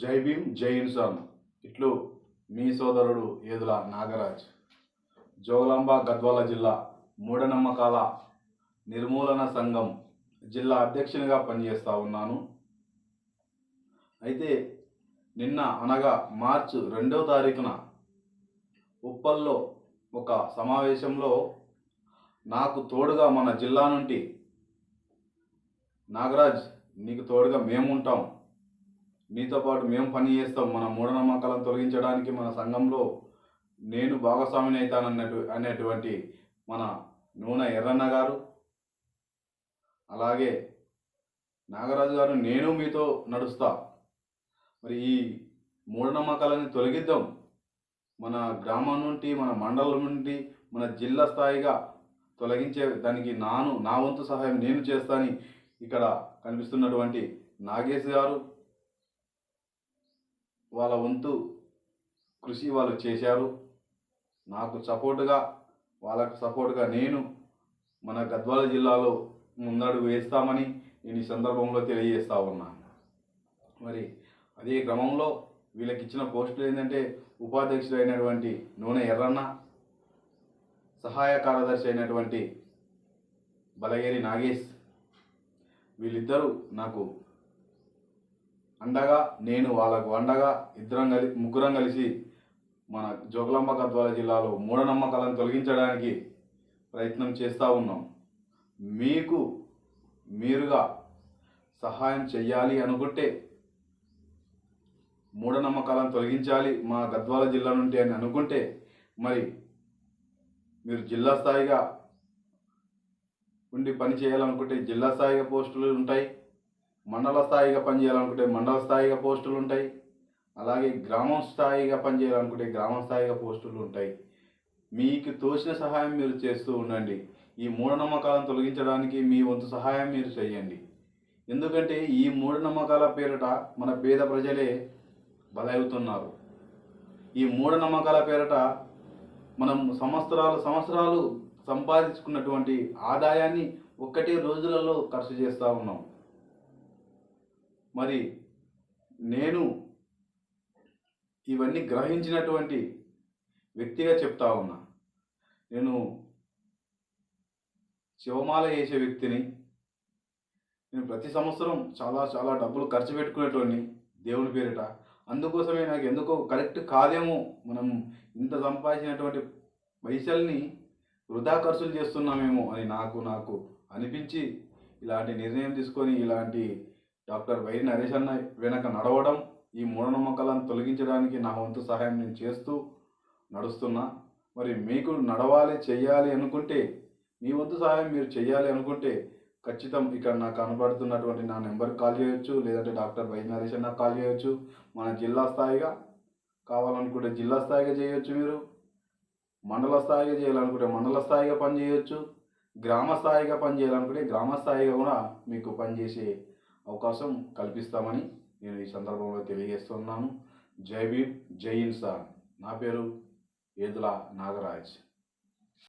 జై భీమ్ జై ఇన్సాన్. ఇట్లు మీ సోదరుడు ఏదుల నాగరాజ్. జోగులాంబ గద్వాల జిల్లా మూఢనమ్మకాల నిర్మూలన సంఘం జిల్లా అధ్యక్షునిగా పనిచేస్తూ ఉన్నాను. అయితే నిన్న అనగా మార్చి రెండవ తారీఖున ఉప్పల్లో ఒక సమావేశంలో నాకు తోడుగా మన జిల్లా నుండి నాగరాజ్ నీకు తోడుగా మేము మీతో నీతో పాటు మేము పని చేస్తాం. మన మూఢనమ్మకాలను తొలగించడానికి మన సంఘంలో నేను భాగస్వామిని అవుతానన్నట్టు అనేటువంటి మన నూనె ఎర్రన్న గారు అలాగే నాగరాజు గారు నేను మీతో నడుస్తా. మరి ఈ మూఢనమ్మకాలని తొలగిద్దాం. మన గ్రామం నుండి మన మండలం నుండి మన జిల్లా స్థాయిగా తొలగించే దానికి నాను నా వంతు సహాయం నేను చేస్తానని ఇక్కడ కనిపిస్తున్నటువంటి నాగేష్ గారు వాళ్ళ వంతు కృషి వాళ్ళు చేశారు. నాకు సపోర్టుగా వాళ్ళకు సపోర్టుగా నేను మన గద్వాల జిల్లాలో ముందడుగు వేస్తామని నేను ఈ సందర్భంలో తెలియజేస్తా ఉన్నాను మరి అదే క్రమంలో వీళ్ళకి ఇచ్చిన పోస్టులు ఏంటంటే ఉపాధ్యక్షుడు అయినటువంటి నూనె ఎర్రన్న సహాయ కార్యదర్శి అయినటువంటి బలగేరి నాగేష్ వీళ్ళిద్దరూ నాకు అండగా నేను వాళ్ళకు అండగా ఇద్దరం కలిసి ముగ్గురం కలిసి మన జోగులాంబ గద్వాల జిల్లాలో మూఢనమ్మకాలను తొలగించడానికి ప్రయత్నం చేస్తూ ఉన్నాం. మీకు మీరుగా సహాయం చెయ్యాలి అనుకుంటే మూఢనమ్మకాలను తొలగించాలి మా గద్వాల జిల్లా నుండి అని అనుకుంటే మరి మీరు జిల్లా స్థాయిగా ఉండి పని చేయాలనుకుంటే జిల్లా స్థాయిగా పోస్టులు ఉంటాయి. మండల స్థాయిగా పనిచేయాలనుకుంటే మండల స్థాయిగా పోస్టులు ఉంటాయి. అలాగే గ్రామం స్థాయిగా పనిచేయాలనుకుంటే గ్రామ స్థాయిగా పోస్టులు ఉంటాయి. మీకు తోచిన సహాయం మీరు చేస్తూ ఉండండి. ఈ మూఢనమ్మకాలను తొలగించడానికి మీ వంతు సహాయం మీరు చేయండి. ఎందుకంటే ఈ మూఢనమ్మకాల పేరిట మన పేద ప్రజలే బలవుతున్నారు. ఈ మూఢనమ్మకాల పేరిట మనం సంవత్సరాలు సంవత్సరాలు సంపాదించుకున్నటువంటి ఆదాయాన్ని ఒక్కటే రోజులలో ఖర్చు చేస్తూ ఉన్నాం. మరి నేను ఇవన్నీ గ్రహించినటువంటి వ్యక్తిగా చెప్తా ఉన్నా. నేను శివమాల వేసే వ్యక్తిని నేను ప్రతి సంవత్సరం చాలా చాలా డబ్బులు ఖర్చు పెట్టుకునేటోడిని దేవుని పేరిట. అందుకోసమే నాకు ఎందుకో కరెక్ట్ కాదేమో మనం ఇంత సంపాదించినటువంటి పైసల్ని వృధా ఖర్చులు చేస్తున్నామేమో అని నాకు నాకు అనిపించి ఇలాంటి నిర్ణయం తీసుకొని ఇలాంటి డాక్టర్ వైరి నరేష్ అన్న వెనక నడవడం ఈ మూఢనమ్మకాలను తొలగించడానికి నా వంతు సహాయం నేను చేస్తూ నడుస్తున్నా. మరి మీకు నడవాలి చేయాలి అనుకుంటే మీ వంతు సహాయం మీరు చేయాలి అనుకుంటే ఖచ్చితం ఇక్కడ నాకు కనబడుతున్నటువంటి నా నెంబర్కి కాల్ చేయొచ్చు లేదంటే డాక్టర్ వైద్య నరేష్ అన్న కాల్ చేయొచ్చు. మన జిల్లా స్థాయిగా కావాలనుకుంటే జిల్లా స్థాయిగా చేయొచ్చు మీరు. మండల స్థాయిగా చేయాలనుకుంటే మండల స్థాయిగా పని చేయొచ్చు గ్రామ స్థాయిగా పని చేయాలనుకుంటే గ్రామ స్థాయిగా కూడా మీకు పనిచేసే అవకాశం కల్పిస్తామని నేను ఈ సందర్భంలో తెలియజేస్తున్నాను. జై భీమ్ జై ఇన్సాన్. నా పేరు ఏదుల నాగరాజ్.